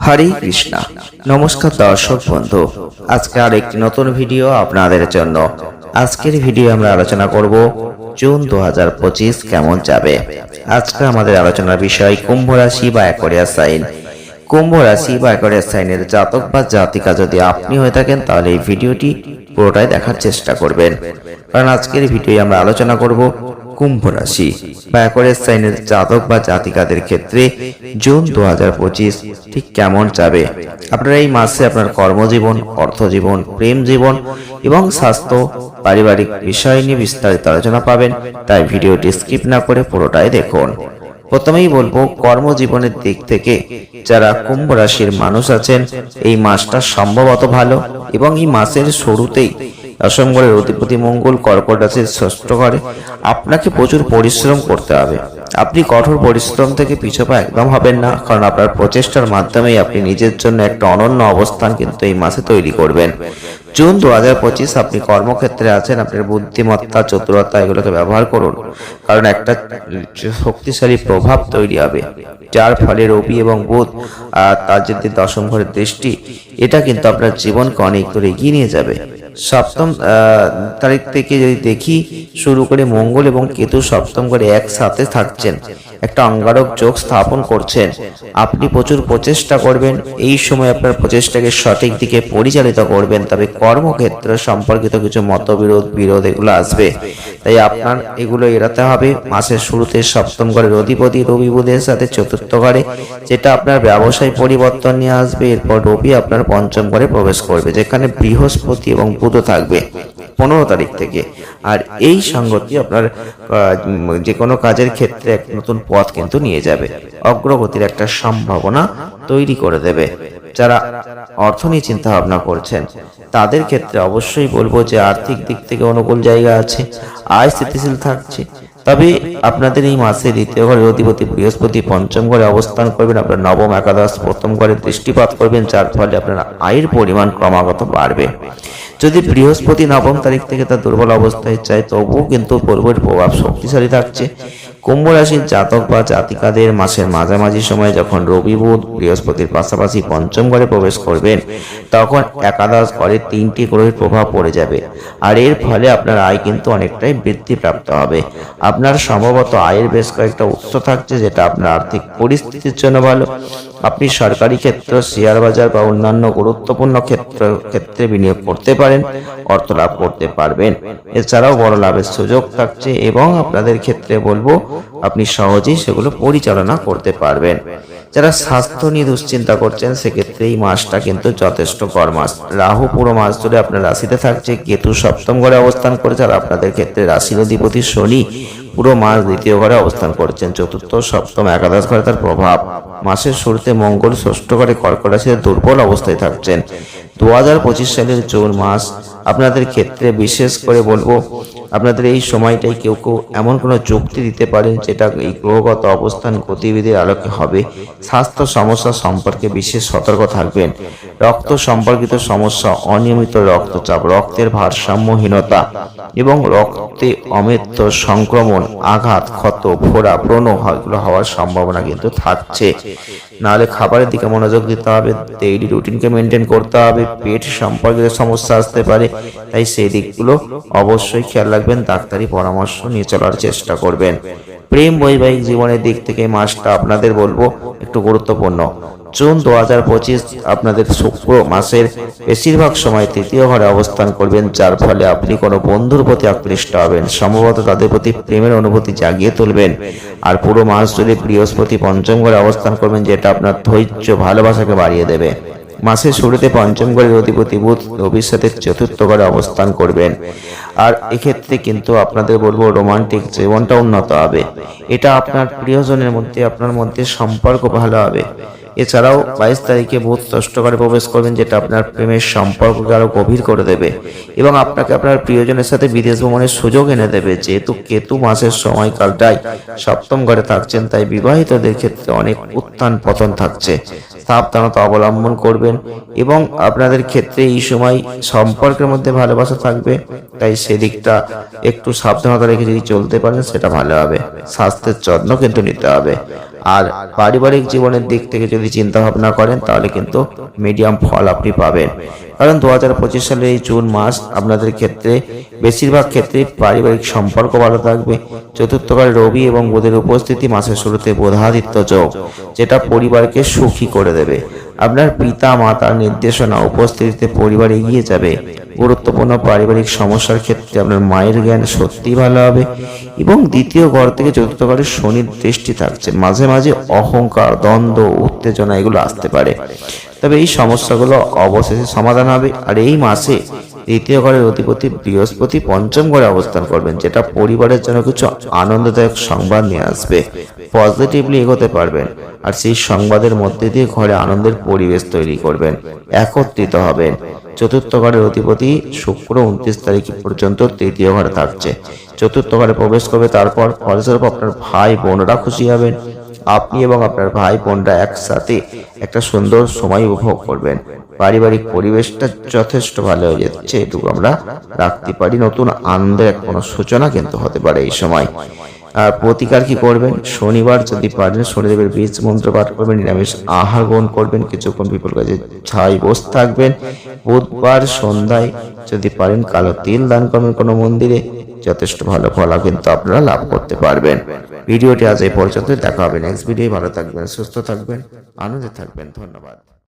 হরে কৃষ্ণা। নমস্কার দর্শক বন্ধু, আজকে আর একটি নতুন ভিডিও আপনাদের জন্য। আজকের ভিডিও আমরা আলোচনা করব, জুন দু কেমন যাবে? আজকে আমাদের আলোচনার বিষয় কুম্ভ রাশি বা একরিয়া সাইন। কুম্ভ রাশি বা একরিয়া সাইনের জাতক বা জাতিকা যদি আপনি হয়ে থাকেন, তাহলে এই ভিডিওটি পুরোটাই দেখার চেষ্টা করবেন। কারণ আজকের ভিডিওয়ে আমরা আলোচনা করব কুম্ভ রাশি একরের সাইনের জাতক বা জাতিকাদের ক্ষেত্রে জুন দু হাজার পঁচিশ ঠিক কেমন যাবে? আপনারা এই মাসে আপনার কর্মজীবন, অর্থজীবন প্রেম জীবন এবং স্বাস্থ্য, পারিবারিক বিষয় নিয়ে বিস্তারিত আলোচনা পাবেন। তাই ভিডিওটি স্কিপ না করে পুরোটাই দেখুন। প্রথমেই বলব, কর্মজীবনের দিক থেকে যারা কুম্ভ রাশির মানুষ আছেন, এই মাসটা সম্ভবত ভালো এবং এই মাসের শুরুতেই ঘরের অধিপতি মঙ্গল কর্কট রাশির ষষ্ঠ ঘরে। আপনাকে প্রচুর পরিশ্রম করতে হবে। আপনি কঠোর পরিশ্রম থেকে পিছপা একদম হবেন না, কারণ আপনার প্রচেষ্টার মাধ্যমেই আপনি নিজের জন্য একটা অনন্য অবস্থান কিন্তু এই মাসে তৈরি করবেন। জুন দু হাজার পঁচিশ আপনি কর্মক্ষেত্রে আছেন, আপনার বুদ্ধিমত্তা, চতুরতা এগুলোকে ব্যবহার করুন, কারণ একটা শক্তিশালী প্রভাব তৈরি হবে, যার ফলে রবি এবং বুধ আর তার যদি দশম ঘরের দৃষ্টি, এটা কিন্তু আপনার জীবনকে অনেক দূর এগিয়ে নিয়ে যাবে। সপ্তম তারিখ থেকে যদি দেখি, শুরু করে মঙ্গল এবং কেতু সপ্তম করে একসাথে থাকছেন। একটা অঙ্গারক যোগ স্থাপন করছেন। আপনি প্রচুর প্রচেষ্টা করবেন। এই সময় আপনার প্রচেষ্টাকে সঠিক দিকে পরিচালিত করবেন। তবে কর্মক্ষেত্র সম্পর্কিত কিছু মতবিরোধ, বিরোধ এগুলো আসবে। তাই আপনার এগুলো এড়াতে হবে। মাসের শুরুতে সপ্তম ঘরের অধিপতি রবি বুধের সাথে চতুর্থ ঘরে যেটা আপনার ব্যবসায় পরিবর্তন নিয়ে আসবে। এরপর রবি আপনার পঞ্চম ঘরে প্রবেশ করবে, যেখানে বৃহস্পতি এবং বুধও থাকবে পনেরো তারিখ থেকে। আর এই সঙ্গতি আপনার যে কোনো কাজের ক্ষেত্রে এক নতুন পথ কিন্তু নিয়ে যাবে। অগ্রগতির একটা সম্ভাবনা তৈরি করে দেবে। যারা অর্থ নিয়ে চিন্তা ভাবনা করছেন, তাদের ক্ষেত্রে অবশ্যই বলব যে আর্থিক দিক থেকে অনুকূল জায়গা আছে, আয় স্থিতিশীল থাকছে। তবে আপনাদের এই মাসে দ্বিতীয় ঘরে অধিপতি বৃহস্পতি পঞ্চম ঘরে অবস্থান করবেন, আপনার নবম একাদশ, প্রথম ঘরে দৃষ্টিপাত করবেন, যার ফলে আপনার আয়ের পরিমাণ ক্রমাগত বাড়বে। যদি বৃহস্পতি নবম তারিখ থেকে তার দুর্বল অবস্থায় চায় তবুও কিন্তু পূর্বের প্রভাব শক্তিশালী থাকছে। কুম্ভ রাশির জাতক বা জাতিকাদের মাসের মাঝামাঝি সময়ে যখন রবি বুধ বৃহস্পতির পাশাপাশি পঞ্চম ঘরে প্রবেশ করবেন, তখন একাদশ ঘরে তিনটি গ্রহের প্রভাব পড়ে যাবে। আর এর ফলে আপনার আয় কিন্তু অনেকটাই বৃদ্ধি প্রাপ্ত হবে। আপনার সম্ভবত আয়ের বেশ কয়েকটা উৎস থাকছে, যেটা আপনার আর্থিক পরিস্থিতির জন্য ভালো। আপনি সরকারি ক্ষেত্র, শেয়ার বাজার বা অন্যান্য গুরুত্বপূর্ণ ক্ষেত্র, ক্ষেত্রে বিনিয়োগ করতে পারেন, অর্থ লাভ করতে পারবেন। এছাড়াও বড় লাভের সুযোগ থাকছে এবং আপনাদের ক্ষেত্রে বলব, আপনি সহজেই সেগুলো পরিচালনা করতে পারবেন। যারা স্বাস্থ্য নিয়ে দুশ্চিন্তা করছেন, সেক্ষেত্রে এই মাসটা কিন্তু যথেষ্ট কর মাস রাহু পুরো মাস ধরে আপনার রাশিতে থাকছে, কেতু সপ্তম ঘরে অবস্থান করেছে, আর আপনাদের ক্ষেত্রে রাশির অধিপতি শনি পুরো মাস দ্বিতীয় ঘরে অবস্থান করছেন, চতুর্থ, সপ্তম, একাদশ ঘরে তার প্রভাব। মাসের শুরুতে মঙ্গল ষষ্ঠ ঘরে কর্কট রাশিতে দুর্বল অবস্থায় থাকছেন। দু হাজার পঁচিশ সালের জুন মাস আপনাদের ক্ষেত্রে বিশেষ করে বলব, আপনাদের এই সময়টাই কেউ কেউ এমন কোনো যুক্তি দিতে পারেন যেটা এই গ্রহগত অবস্থান গতিবিধির আলোকে হবে। স্বাস্থ্য সমস্যা সম্পর্কে বিশেষ সতর্ক থাকবেন। রক্ত সম্পর্কিত সমস্যা, অনিয়মিত রক্তচাপ, রক্তের ভারসাম্যহীনতা এবং রক্তে অমৃত সংক্রমণ, আঘাত, ক্ষত, ফোড়া ব্রণ হওয়ার সম্ভাবনা কিন্তু থাকছে। নাহলে খাবারের দিকে মনোযোগ দিতে হবে ডেইলি রুটিনকে মেনটেন করতে হবে, পেট সম্পর্কিত সমস্যা আসতে পারে তাই সেই দিকগুলো অবশ্যই খেয়াল রাখবেন, ডাক্তারি পরামর্শ নিয়ে চলার চেষ্টা করবেন। প্রেম বৈবাহিক জীবনের দিক থেকে মাসটা আপনাদের বলব একটু গুরুত্বপূর্ণ। জুন দু হাজার পঁচিশ আপনাদের শুক্র মাসের বেশিরভাগ সময় তৃতীয় ঘরে অবস্থান করবেন, যার ফলে আপনি কোনো বন্ধুর প্রতি আকৃষ্ট হবেন, সম্ভবত তাদের প্রতি প্রেমের অনুভূতি জাগিয়ে তুলবেন। আর পুরো মাস জুড়ে বৃহস্পতি পঞ্চম ঘরে অবস্থান করবেন, যেটা আপনার ধৈর্য, ভালোবাসাকে বাড়িয়ে দেবে। মাসের শুরুতে পঞ্চম ঘরের অধিপতি বুধ ভবিষ্যতের চতুর্থ ঘরে অবস্থান করবেন। আর এক্ষেত্রে কিন্তু আপনাদের বলব রোমান্টিক জীবনটা উন্নত হবে। এটা আপনার প্রিয়জনের মধ্যে, আপনার মধ্যে সম্পর্ক ভালো হবে। এছাড়াও বাইশ তারিখে বুধ ষষ্ঠ ঘরে প্রবেশ করবেন, যেটা আপনার প্রেমের সম্পর্ককে আরও গভীর করে দেবে এবং আপনাকে আপনার প্রিয়জনের সাথে বিদেশ ভ্রমণের সুযোগ এনে দেবে। যেহেতু কেতু মাসের সময়কালটাই সপ্তম ঘরে থাকছেন, তাই বিবাহিতদের ক্ষেত্রে অনেক উত্থান পতন থাকছে। সাবধানতা অবলম্বন করবেন এবং আপনাদের ক্ষেত্রে এই সময় সম্পর্কের মধ্যে ভালোবাসা থাকবে, তাই সেদিকটা একটু সাবধানতা রেখে যদি চলতে পারেন, সেটা ভালো হবে। স্বাস্থ্যের যত্ন কিন্তু নিতে হবে। আর পারিবারিক জীবনের দিক থেকে যদি চিন্তা ভাবনা করেন, তাহলে কিন্তু মিডিয়াম ফল আপনি পাবেন। কারণ দু হাজার পঁচিশ সালের এই জুন মাস আপনাদের ক্ষেত্রে, বেশিরভাগ ক্ষেত্রে পারিবারিক সম্পর্ক ভালো থাকবে। চতুর্থকাল রবি এবং বুধের উপস্থিতি মাসের শুরুতে বোধাদিত্য যোগ, যেটা পরিবারকে সুখী করে দেবে। আপনার পিতা, মাতার নির্দেশনা, উপস্থিতিতে পরিবার এগিয়ে যাবে। গুরুত্বপূর্ণ পারিবারিক সমস্যার ক্ষেত্রে আপনার মায়ের জ্ঞান সত্যিই ভালো হবে। এবং দ্বিতীয় ঘর থেকে চতুর্থ ঘরে শনির দৃষ্টি থাকছে। মাঝে মাঝে অহংকার, দ্বন্দ্ব, উত্তেজনা এগুলো আসতে পারে। তবে এই সমস্যাগুলো অবশেষে সমাধান হবে। আর এই মাসে দ্বিতীয় ঘরের অধিপতি বৃহস্পতি পঞ্চম ঘরে অবস্থান করবেন, যেটা পরিবারের জন্য কিছু আনন্দদায়ক সংবাদ নিয়ে আসবে পজিটিভলি এগোতে পারবেন, আর সেই সংবাদের মধ্যে দিয়ে ঘরে আনন্দের পরিবেশ তৈরি করবেন, একত্রিত হবেন। চতুর্থ ঘরের অধিপতি শুক্র উনত্রিশ তারিখ পর্যন্ত তৃতীয় ঘরে থাকছে। চতুর্থ ঘরে প্রবেশ করবে, তারপর ফলস্বরূপ আপনার ভাই বোনরা খুশি হবেন। আপনি এবং আপনার ভাই বোনরা একসাথে একটা সুন্দর সময় উপভোগ করবেন। পারিবারিক পরিবেশটা যথেষ্ট ভালো হয়ে যাচ্ছে। এটুকু আমরা রাখতে পারি। নতুন আনন্দের কোনো সূচনা কিন্তু হতে পারে এই সময়। প্রতিকার কি করবেন? শনিবার যদি পারেন, শনিদেবের বীজ মন্ত্র পাঠ করবেন, নিরামিষ আহার গ্রহণ করবেন, কিছুক্ষণ বিপুল কাজে ছাই বস থাকবেন। বুধবার সন্ধ্যায় যদি পারেন, কালো তিল দান করবেন কোনো মন্দিরে, যথেষ্ট ভালো ফল কিন্তু আপনারা লাভ করতে পারবেন। ভিডিওটি আজ এই পর্যন্ত দেখা হবে নেক্সট ভিডিও ভালো থাকবেন, সুস্থ থাকবেন, আনন্দে থাকবেন, ধন্যবাদ।